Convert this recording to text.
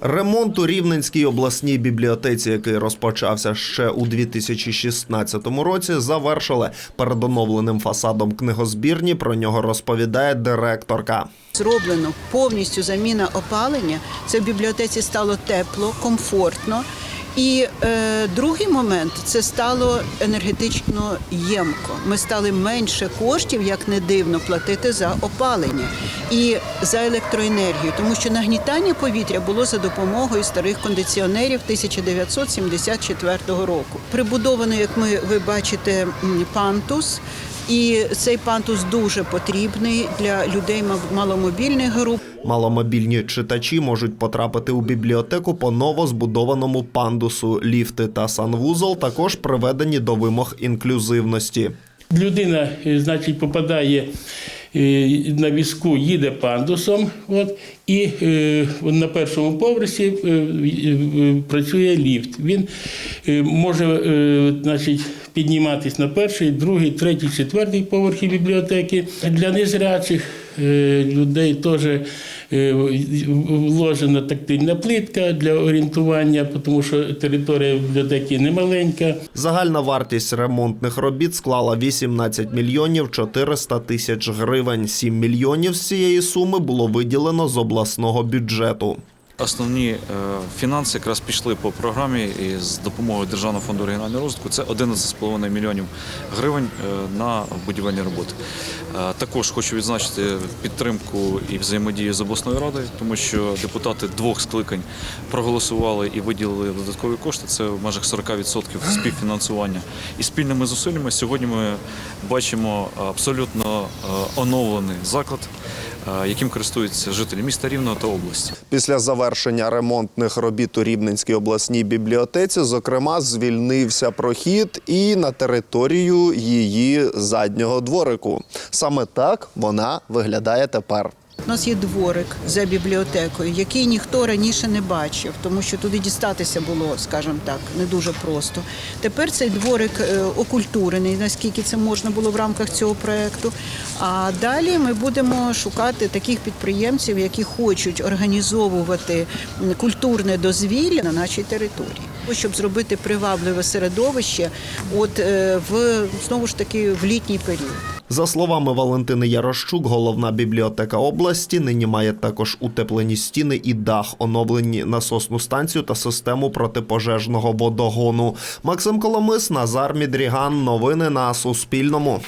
Ремонт у Рівненській обласній бібліотеці, який розпочався ще у 2016 році, завершили перед оновленим фасадом книгозбірні. Про нього розповідає директорка. Зроблено повністю заміна опалення. Це в бібліотеці стало тепло, комфортно. І е, другий момент це стало енергетично ємко. Ми стали менше коштів, як не дивно, платити за опалення і за електроенергію, тому що нагнітання повітря було за допомогою старих кондиціонерів 1974 року. Прибудовано, як ми ви бачите, пантус. І цей пантус дуже потрібний для людей мал- маломобільних груп. Маломобільні читачі можуть потрапити у бібліотеку по новозбудованому пандусу. Ліфти та санвузол також приведені до вимог інклюзивності. Людина, е, значить, попадає на візку, їде пандусом, от, і е, на першому поверсі е, е, працює ліфт. Він е, може е, значить, підніматись на перший, другий, третій, четвертий поверхи бібліотеки. Для незрячих е, людей теж е, вложена тактильна плитка для орієнтування, тому що територія бібліотеки немаленька. Загальна вартість ремонтних робіт склала 18 мільйонів 400 тисяч гривень. 7 мільйонів з цієї суми було виділено з обласного бюджету. Основні е, фінанси якраз пішли по програмі з допомогою Державного фонду регіонального розвитку. Це 11,5 мільйонів гривень е, на будівельні роботи. Е, Також хочу відзначити підтримку і взаємодію з обласною радою, тому що депутати двох скликань проголосували і виділили додаткові кошти. Це в межах 40% співфінансування. І спільними зусиллями сьогодні ми бачимо абсолютно оновлений заклад, яким користуються жителі міста Рівного та області. Після завершення ремонтних робіт у Рівненській обласній бібліотеці, зокрема, звільнився прохід і на територію її заднього дворику. Саме так вона виглядає тепер. У нас є дворик за бібліотекою, який ніхто раніше не бачив, тому що туди дістатися було, скажімо так, не дуже просто. Тепер цей дворик е, окультурений, наскільки це можна було в рамках цього проекту. А далі ми будемо шукати таких підприємців, які хочуть організовувати культурне дозвілля на нашій території, щоб зробити привабливе середовище, от е, в знову ж таки в літній період. За словами Валентини Ярощук, головна бібліотека області нині має також утеплені стіни і дах, оновлені насосну станцію та систему протипожежного водогону. Максим Коломис, Назар Мідріган. Новини на Суспільному.